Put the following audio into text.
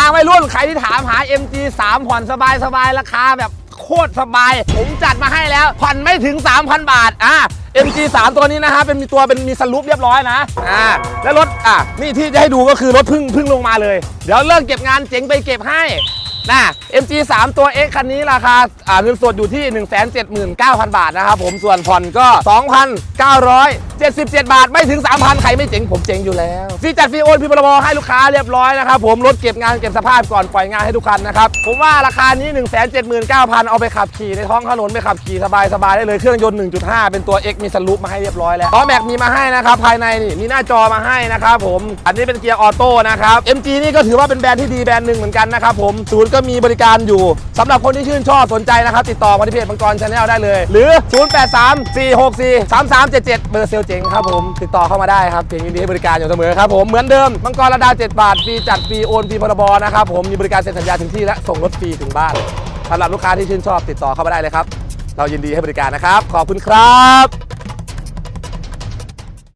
มาไม่รุ่นใครที่ถามหา MG 3 ผ่อนสบายสบายราคาแบบโคตรสบาย ผมจัดมาให้แล้ว ผ่อนไม่ถึง 3,000 บาท อะ MG 3 ตัวนี้นะฮะเป็นมีตัวเป็นมีสลูปเรียบร้อยนะ อ่า แล้วรถ อะ นี่ที่จะให้ดูก็คือรถพึ่งพึ่งลงมาเลย เดี๋ยวเลิกเก็บงานเจ๋งไปเก็บให้นะ MG 3 ตัว X คันนี้ราคาอ่าเงินสดอยู่ที่ 179,000 บาทนะครับผมส่วนผ่อนก็ 77 บาทไม่ถึง 3,000 ใครไม่เจ๋งผมเจ๋งอยู่แล้วฟรีจัดฟรีโอนฟรีพรบให้ลูกค้าเรียบร้อยนะครับผมรถเก็บงานเก็บสภาพก่อนปล่อยงานให้ทุกคันนะครับผมว่าราคานี้ 179,000 เอาไปขับขี่ในท้องถนนไปขับขี่สบายๆได้เลยเครื่องยนต์ 1.5 เป็นตัว X มีสลูปมาให้เรียบร้อยแล้วล้อแม็กมีมาให้นะครับภายในนี่มีหน้าจอมาให้นะครับผมอันนี้เป็นเกียร์ออโต้นะครับ MG นี่ก็ถือว่าเป็นแบรนด์ที่ดีแบรนด์หนึ่งเหมือนกันนะครับผมศูนย์ก็มีบริการอยู่สำหรับคนที่ชื่นชอบสนใจนะครับติดต่อมาที่เพจมังกรชาแนลได้เลย หรือ 0834643377 เบอร์เซลเจ๋งครับผม ติดต่อเข้ามาได้ครับเจ๋งยินดีให้บริการอยู่เสมอครับผมเหมือนเดิมมังกรระดา 7 บาทฟรีจัดฟรีโอนฟรีพรบนะครับผมมีบริการเซ็นสัญญาถึงที่และส่งรถฟรีถึงบ้านสำหรับลูกค้าที่ชื่นชอบติดต่อเข้ามาได้เลยครับ เรายินดีให้บริการนะครับ ขอบคุณครับ